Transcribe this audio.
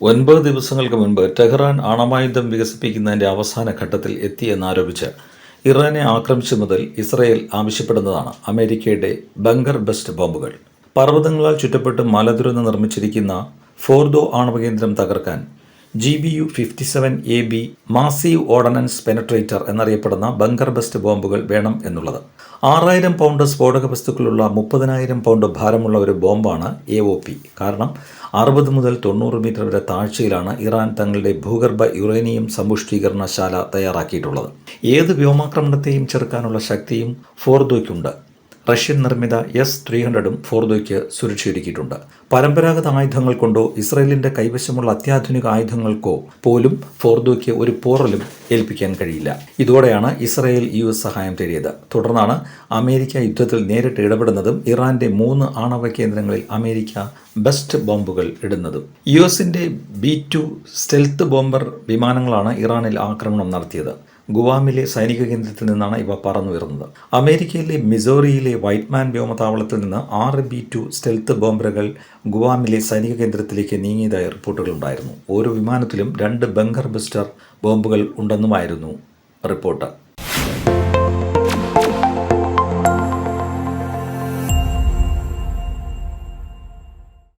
ഒൻപത് ദിവസങ്ങൾക്ക് മുൻപ് ടെഹ്റാൻ ആണവായുധം വികസിപ്പിക്കുന്നതിന്റെ അവസാന ഘട്ടത്തിൽ എത്തിയെന്നാരോപിച്ച് ഇറാനെ ആക്രമിച്ചു മുതൽ ഇസ്രയേൽ ആവശ്യപ്പെടുന്നതാണ് അമേരിക്കയുടെ ബങ്കർ ബെസ്റ്റ് ബോംബുകൾ. പർവതങ്ങളാൽ ചുറ്റപ്പെട്ട് മലതുരന്ന് നിർമ്മിച്ചിരിക്കുന്ന ഫോർദോ ആണവകേന്ദ്രം തകർക്കാൻ G B U fifty seven A B massive ordnance penetrator എന്നറിയപ്പെടുന്ന ബങ്കർ ബസ്റ്റ് ബോംബുകൾ വേണം എന്നുള്ളത്. ആറായിരം പൗണ്ട് സ്ഫോടക വസ്തുക്കളുള്ള മുപ്പതിനായിരം പൗണ്ട് ഭാരമുള്ള ഒരു ബോംബാണ് എ ഒ പി കാരണം അറുപത് മുതൽ തൊണ്ണൂറ് മീറ്റർ വരെ താഴ്ചയിലാണ് ഇറാൻ തങ്ങളുടെ ഭൂഗർഭ യുറേനിയം സമ്പുഷ്ടീകരണശാല തയ്യാറാക്കിയിട്ടുള്ളത്. ഏത് വ്യോമാക്രമണത്തെയും ചെറുക്കാനുള്ള ശക്തിയും ഫോർദോയ്ക്കുണ്ട്. റഷ്യൻ നിർമ്മിത എസ് ത്രീ ഹൺഡ്രഡും ഫോർദോയ്ക്ക് സുരക്ഷയൊരുക്കിയിട്ടുണ്ട്. പരമ്പരാഗത ആയുധങ്ങൾ കൊണ്ടോ ഇസ്രയേലിന്റെ കൈവശമുള്ള അത്യാധുനിക ആയുധങ്ങൾക്കോ പോലും ഫോർദോയ്ക്ക് ഒരു പോറലും ഏൽപ്പിക്കാൻ കഴിയില്ല. ഇതോടെയാണ് ഇസ്രയേൽ യു എസ് സഹായം തേടിയത്. തുടർന്നാണ് അമേരിക്ക യുദ്ധത്തിൽ നേരിട്ട് ഇടപെടുന്നതും ഇറാന്റെ മൂന്ന് ആണവ കേന്ദ്രങ്ങളിൽ അമേരിക്ക ബെസ്റ്റ് ബോംബുകൾ ഇടുന്നതും. യു എസിന്റെ ബി ടു സ്റ്റെൽത്ത് ബോംബർ വിമാനങ്ങളാണ് ഇറാനിൽ ആക്രമണം നടത്തിയത്. ഗുവാമിലെ സൈനിക കേന്ദ്രത്തിൽ നിന്നാണ് ഇവ പറന്നുയർന്നത് അമേരിക്കയിലെ മിസോറിയിലെ വൈറ്റ്മാൻ വ്യോമതാവളത്തിൽ നിന്ന് ആറ് ബി ടു സ്റ്റെൽത്ത് ബോംബറുകൾ ഗുവാമിലെ സൈനിക കേന്ദ്രത്തിലേക്ക് നീങ്ങിയതായി റിപ്പോർട്ടുകളുണ്ടായിരുന്നു. ഓരോ വിമാനത്തിലും രണ്ട് ബങ്കർ ബസ്റ്റർ ബോംബുകൾ ഉണ്ടെന്നുമായിരുന്നു റിപ്പോർട്ട്.